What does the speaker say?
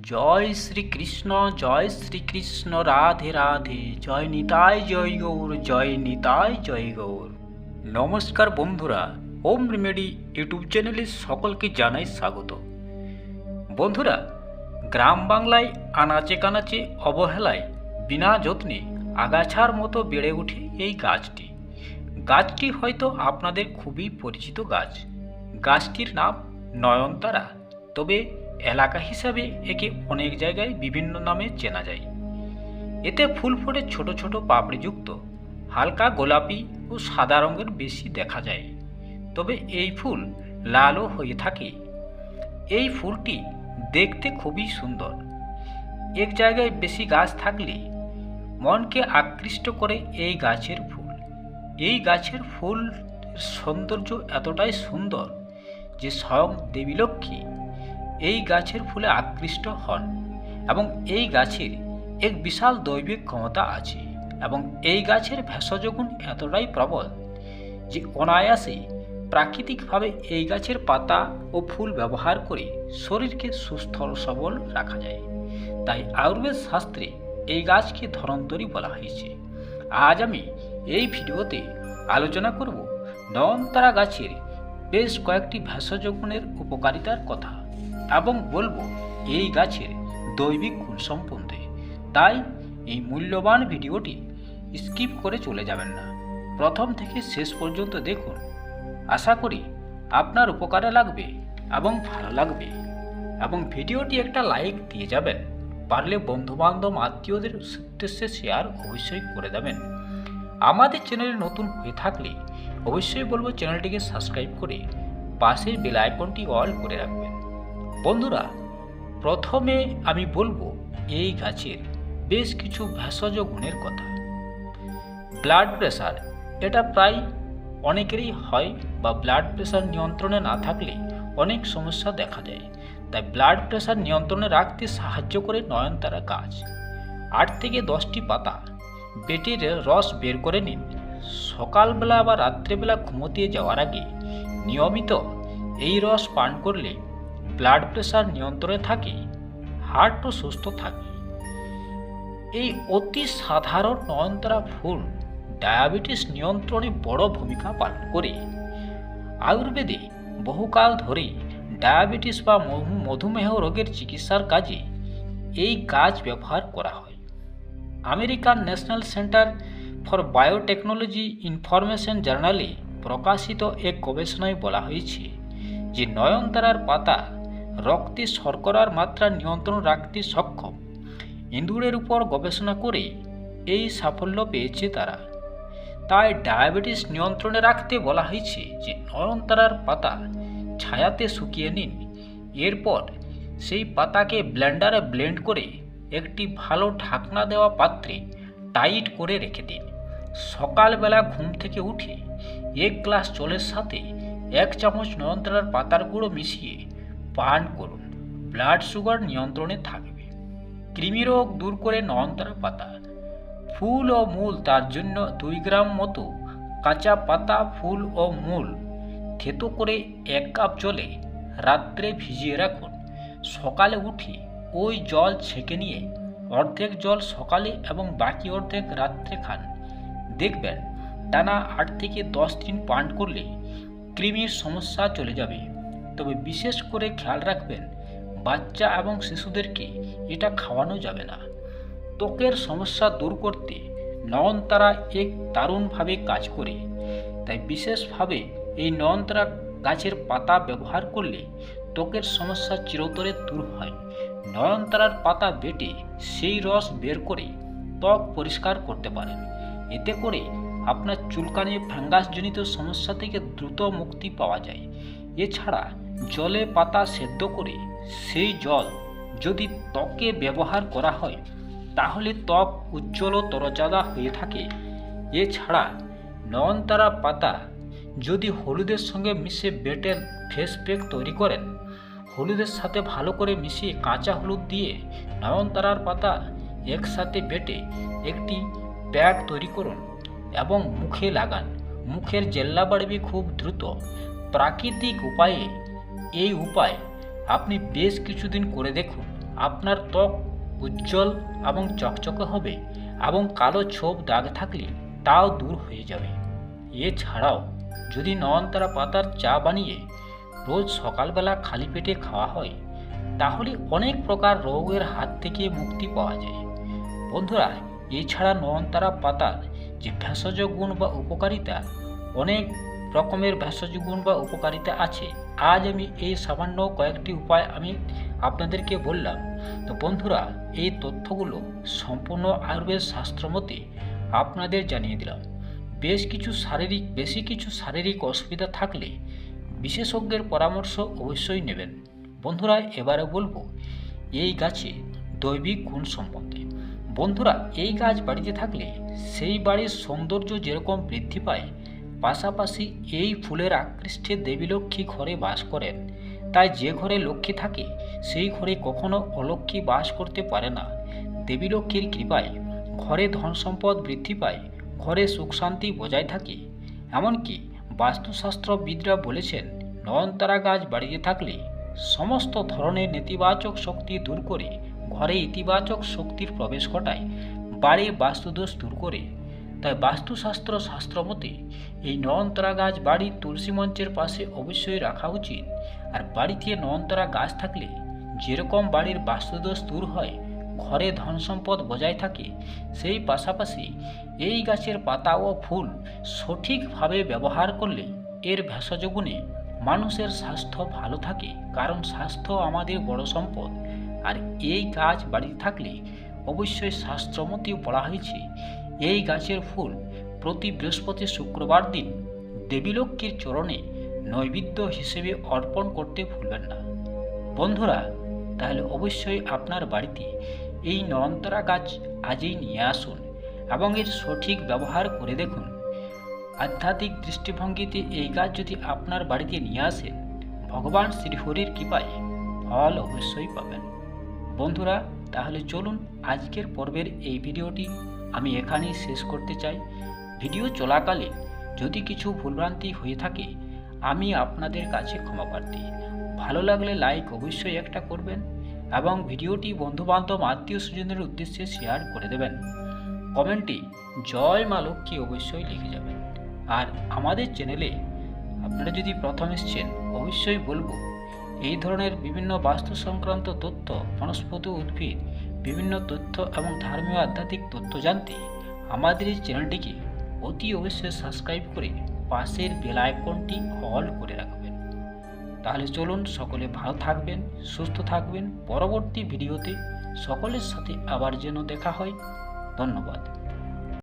জয় শ্রীকৃষ্ণ জয় শ্রীকৃষ্ণ, রাধে রাধে। জয় নিতাই, জয় গৌর, জয় নিতাই, জয় গৌর। নমস্কার বন্ধুরা ওম remedy YouTube চ্যানেলে সকলকে জানাই স্বাগত। বন্ধুরা, গ্রাম বাংলায় আনাচে কানাচে অবহেলায় বিনা যত্নে আগাছার মতো বেড়ে ওঠে এই গাছটি। গাছটি হয়তো আপনাদের খুবই পরিচিত গাছ। গাছটির নাম নয়নতারা। তবে এলাকা হিসাবে একে অনেক জায়গায় বিভিন্ন নামে চেনা যায়। এতে ফুল ফোটে ছোট ছোট পাপড়িযুক্ত, হালকা গোলাপি ও সাদা রঙের বেশি দেখা যায়। তবে এই ফুল লালও হয়ে থাকে। এই ফুলটি দেখতে খুবই সুন্দর। এক জায়গায় বেশি গাছ থাকলে মনকে আকৃষ্ট করে এই গাছের ফুল। এই গাছের ফুল সৌন্দর্য এতটাই সুন্দর যে স্বয়ং দেবী লক্ষ্মী এই গাছের ফুলে আকৃষ্ট হন এবং এই গাছের এক বিশাল দৈবিক ক্ষমতা আছে এবং এই গাছের ভেষজ গুণ এতটাই প্রবল যে অনায়াসে প্রাকৃতিকভাবে এই গাছের পাতা ও ফুল ব্যবহার করে শরীরকে সুস্থ সবল রাখা যায়। তাই আয়ুর্বেদ শাস্ত্রে এই গাছকে ধরন্তরী বলা হয়েছে। আজ আমি এই ভিডিওতে আলোচনা করব নয়নতারা গাছের বেশ কয়েকটি ভেষজ গুণের উপকারিতার কথা। এবং বলব, এই গাছের দৈবিক গুণ সম্বন্ধে। তাই এই মূল্যবান ভিডিওটি স্কিপ করে চলে যাবেন না। প্রথম থেকে শেষ পর্যন্ত দেখুন। আশা করি আপনার উপকারে লাগবে এবং ভালো লাগবে। এবং ভিডিওটি একটা লাইক দিয়ে যাবেন। পারলে বন্ধুবান্ধব, আত্মীয়দের উদ্দেশ্যে শেয়ার অবশ্যই করে দেবেন। আমাদের চ্যানেলে নতুন হয়ে থাকলে অবশ্যই বলব চ্যানেলটিকে সাবস্ক্রাইব করে পাশের বেল আইকনটি অল করে রাখবেন। বন্ধুরা, প্রথমে আমি বলব এই গাছের বেশ কিছু ভেষজ গুণের কথা। ব্লাড প্রেশার এটা প্রায় অনেকেরই হয় বা ব্লাড প্রেশার নিয়ন্ত্রণে না থাকলে অনেক সমস্যা দেখা যায় তাই ব্লাড প্রেশার নিয়ন্ত্রণে রাখতে সাহায্য করে নয়নতারা গাছ। আট থেকে দশটি পাতা বেটির রস বের করে নিন। সকালবেলা বা রাত্রেবেলা ঘুমোতে যাওয়ার আগে নিয়মিত এই রস পান করলে ব্লাড প্রেশার নিয়ন্ত্রণে থাকে হার্টও সুস্থ থাকে। এই অতি সাধারণ নয়নতারা ফুল ডায়াবেটিস নিয়ন্ত্রণে বড় ভূমিকা পালন করে। আয়ুর্বেদে বহুকাল ধরে ডায়াবেটিস বা মধুমেহ রোগের চিকিৎসার কাজে এই গাছ ব্যবহার করা হয়। American National Center for Biotechnology Information জার্নালে প্রকাশিত এক গবেষণায় বলা হয়েছে যে নয়নতারার পাতা রক্তে শর্করার মাত্রা নিয়ন্ত্রণ রাখতে সক্ষম। ইঁদুরের উপর গবেষণা করে এই সাফল্য পেয়েছে তারা। তাই ডায়াবেটিস নিয়ন্ত্রণে রাখতে বলা হয়েছে যে নয়নতারার পাতা ছায়াতে শুকিয়ে নিন। এরপর সেই পাতাকে ব্লেন্ডারে ব্লেন্ড করে একটি ভালো ঢাকনা দেওয়া পাত্রে টাইট করে রেখে দিন। সকালবেলা ঘুম থেকে উঠে এক গ্লাস জলের সাথে এক চামচ নয়নতারার পাতার গুঁড়ো মিশিয়ে পান করুন। ব্লাড সুগার নিয়ন্ত্রণে থাকবে। কৃমিরোগ দূর করে নয়নতারা পাতা। ফুল ও মূল তার জন্য দুই গ্রাম মতো কাঁচা পাতা, ফুল ও মূল থেতো করে এক কাপ জলে রাত্রে ভিজিয়ে রাখুন। সকালে উঠে ওই জল ছেঁকে নিয়ে অর্ধেক জল সকালে এবং বাকি অর্ধেক রাত্রে খান। দেখবেন টানা আট থেকে দশ দিন পান করলে কৃমির সমস্যা চলে যাবে। তবে বিশেষ করে খেয়াল রাখবেন, বাচ্চা এবং শিশুদেরকে এটা খাওয়ানো যাবে না। ত্বকের সমস্যা দূর করতে নয়নতারা এক দারুণভাবে কাজ করে। তাই বিশেষভাবে এই নয়নতারা গাছের পাতা ব্যবহার করলে ত্বকের সমস্যা চিরতরে দূর হয়। নয়নতারার পাতা বেটে সেই রস বের করে ত্বক পরিষ্কার করতে পারেন। এতে করে আপনার চুলকানি ফ্যাঙ্গাসজনিত সমস্যা থেকে দ্রুত মুক্তি পাওয়া যায়। এছাড়া জলে পাতা সেদ্ধ করে সেই জল যদি ত্বকে ব্যবহার করা হয়, তাহলে ত্বক উজ্জ্বল ও তরচাদা হয়ে থাকে। এছাড়া নয়নতারা পাতা যদি হলুদের সঙ্গে মিশে বেটে ফেস প্যাক তৈরি করেন, হলুদের সাথে ভালো করে মিশিয়ে কাঁচা হলুদ দিয়ে নয়নতারার পাতা একসাথে বেটে একটি প্যাক তৈরি করুন। এবং মুখে লাগান। মুখের জেল্লা বাড়বে খুব দ্রুত। প্রাকৃতিক উপায়ে এই উপায় আপনি বেশ কিছুদিন করে দেখুন। আপনার ত্বক উজ্জ্বল এবং চকচকে হবে এবং কালো ছোপ দাগ থাকলে তাও দূর হয়ে যাবে। এছাড়াও যদি নয়নতারা পাতার চা বানিয়ে রোজ সকালবেলা খালি পেটে খাওয়া হয়, তাহলে অনেক প্রকার রোগের হাত থেকে মুক্তি পাওয়া যায়। বন্ধুরা, এছাড়া নয়নতারা পাতার যে ভেষজ গুণ বা উপকারিতা, অনেক রকমের ভেষজ গুণ বা উপকারিতা আছে। আজ আমি এই সামান্য কয়েকটি উপায় আমি আপনাদেরকে বললাম। তো বন্ধুরা, এই তথ্যগুলো সম্পূর্ণ আয়ুর্বেদ শাস্ত্র মতে আপনাদের জানিয়ে দিলাম। বেশ কিছু শারীরিক, বেশি কিছু শারীরিক অসুবিধা থাকলে বিশেষজ্ঞের পরামর্শ অবশ্যই নেবেন। বন্ধুরা, এবারে বলব, এই গাছে দৈবিক গুণ সম্বন্ধে। বন্ধুরা, এই গাছ বাড়িতে থাকলে সেই বাড়ির সৌন্দর্য যেরকম বৃদ্ধি পায়, পাশাপাশি এই ফুলের আকৃষ্টে দেবী লক্ষ্মী ঘরে বাস করেন। তাই যে ঘরে লক্ষ্মী থাকে, সেই ঘরে কখনো অলক্ষ্মী বাস করতে পারে না। দেবী লক্ষ্মীর কৃপায় ঘরে ধন সম্পদ বৃদ্ধি পায়, ঘরে সুখ শান্তি বজায় থাকে। এমনকি বাস্তুশাস্ত্রবিদরা বলেছেন, নয়নতারা গাছ বাড়িতে থাকলে সমস্ত ধরনের নেতিবাচক শক্তি দূর করে ঘরে ইতিবাচক শক্তির প্রবেশ ঘটায় বাড়ির বাস্তুদোষ দূর করে। তাই বাস্তুশাস্ত্র শাস্ত্র মতে এই নয়নতারা গাছ বাড়ির তুলসী মঞ্চের পাশে অবশ্যই রাখা উচিত। আর বাড়িতে নয়নতারা গাছ থাকলে যেরকম বাড়ির বাস্তুদোষ দূর হয়, ঘরে ধন সম্পদ বজায় থাকে, সেই পাশাপাশি এই গাছের পাতা ও ফুল সঠিকভাবে ব্যবহার করলে এর ভেষজ গুণে মানুষের স্বাস্থ্য ভালো থাকে। কারণ স্বাস্থ্য আমাদের বড় সম্পদ। আর এই গাছ বাড়িতে থাকলে অবশ্যই শাস্ত্রমতেও বলা হয়েছে, এই গাছের ফুল প্রতি বৃহস্পতি শুক্রবার দিন দেবীলক্ষ্মীর চরণে নৈবেদ্য হিসেবে অর্পণ করতে ভুলবেন না। বন্ধুরা, তাহলে অবশ্যই আপনার বাড়িতে এই নয়নতারা গাছ আজই নিয়ে আসুন এবং এর সঠিক ব্যবহার করে দেখুন। আধ্যাত্মিক দৃষ্টিভঙ্গিতে এই গাছ যদি আপনার বাড়িতে নিয়ে আসেন ভগবান শ্রীহরির কৃপায় ফল অবশ্যই পাবেন। বন্ধুরা, তাহলে চলুন আজকের পর্বের এই ভিডিওটি আমি এখানেই শেষ করতে চাই। ভিডিও চলাকালে যদি কিছু ভুলভ্রান্তি হয়ে থাকে, আমি আপনাদের কাছে ক্ষমা প্রার্থী। ভালো লাগলে লাইক অবশ্যই একটা করবেন এবং ভিডিওটি বন্ধুবান্ধব, আত্মীয় স্বজনের উদ্দেশ্যে শেয়ার করে দেবেন। কমেন্টে জয় মা লক্ষ্মী অবশ্যই লিখে যাবেন। আর আমাদের চ্যানেলে আপনারা যদি প্রথম এসছেন, অবশ্যই বলব এই ধরনের বিভিন্ন বাস্তু সংক্রান্ত তথ্য, বনস্পতি উদ্ভিদ, বিভিন্ন তথ্য এবং ধর্মীয় আধ্যাত্মিক তথ্য জানতে আমাদের এই চ্যানেলটিকে অতি অবশ্যই সাবস্ক্রাইব করে পাশের বেল আইকনটি অল করে রাখবেন। তাহলে চলুন সকলে ভালো থাকবেন, সুস্থ থাকবেন। পরবর্তী ভিডিওতে সকলের সাথে আবার যেন দেখা হয়। ধন্যবাদ।